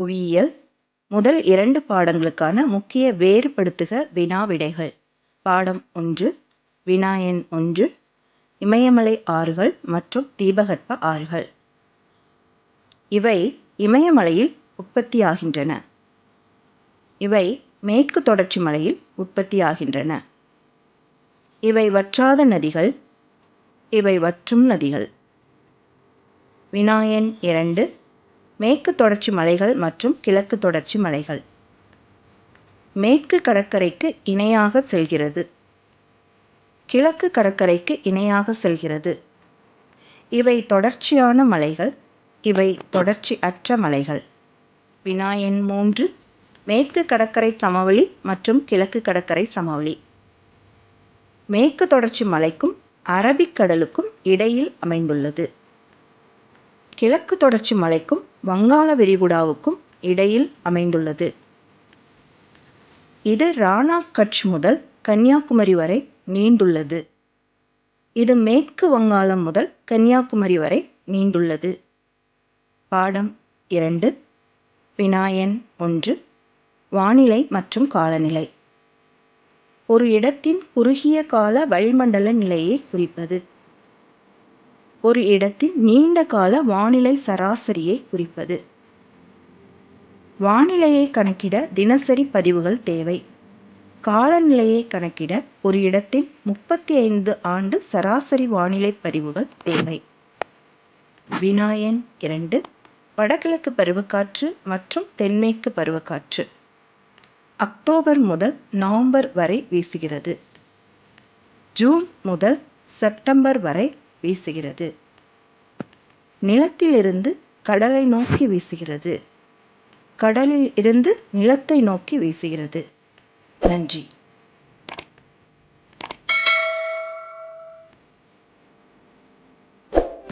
புவியியல் முதல் இரண்டு பாடங்களுக்கான முக்கிய வேறுபடுத்துக வினா விடைகள் பாடம் ஒன்று வினா எண் ஒன்று இமயமலை ஆறுகள் மற்றும் தீபகற்ப ஆறுகள். இவை இமயமலையில் உற்பத்தியாகின்றன. இவை மேற்கு தொடர்ச்சி மலையில் உற்பத்தியாகின்றன. இவை வற்றாத நதிகள் இவை வற்றும் நதிகள். வினா எண் இரண்டு மேற்கு தொடர்ச்சி மலைகள் மற்றும் கிழக்கு தொடர்ச்சி மலைகள். மேற்கு கடற்கரைக்கு இணையாக செல்கிறது. கிழக்கு கடற்கரைக்கு இணையாக செல்கிறது. இவை தொடர்ச்சியான மலைகள் இவை தொடர்ச்சி அற்ற மலைகள். வினா எண் மூன்று மேற்கு கடற்கரை சமவெளி மற்றும் கிழக்கு கடற்கரை சமவெளி. மேற்கு தொடர்ச்சி மலைக்கும் அரபிக்கடலுக்கும் இடையில் அமைந்துள்ளது. கிழக்கு தொடர்ச்சி மலைக்கும் வங்காள விரிகுடாவுக்கும் இடையில் அமைந்துள்ளது. இது ராணா கட்ச் முதல் கன்னியாகுமரி வரை நீண்டுள்ளது. இது மேற்கு வங்காளம் முதல் கன்னியாகுமரி வரை நீண்டுள்ளது. பாடம் இரண்டு வினாயன் ஒன்று வானிலை மற்றும் காலநிலை. ஒரு இடத்தின் குறுகிய கால வளிமண்டல நிலையை குறிப்பது. ஒரு இடத்தின் நீண்ட கால வானிலை சராசரியை குறிப்பது. வானிலையை கணக்கிட தினசரி பதிவுகள் தேவை. காலநிலையை கணக்கிட ஒரு இடத்தின் முப்பத்தி ஐந்து ஆண்டு சராசரி வானிலை பதிவுகள் தேவை. வினாயன் இரண்டு வடகிழக்கு பருவக்காற்று மற்றும் தென்மேற்கு பருவக்காற்று. அக்டோபர் முதல் நவம்பர் வரை வீசுகிறது. ஜூன் முதல் செப்டம்பர் வரை வீசுகிறது. நிலத்திலிருந்து கடலை நோக்கி வீசுகிறது. கடலில் இருந்து நிலத்தை நோக்கி வீசுகிறது. நன்றி.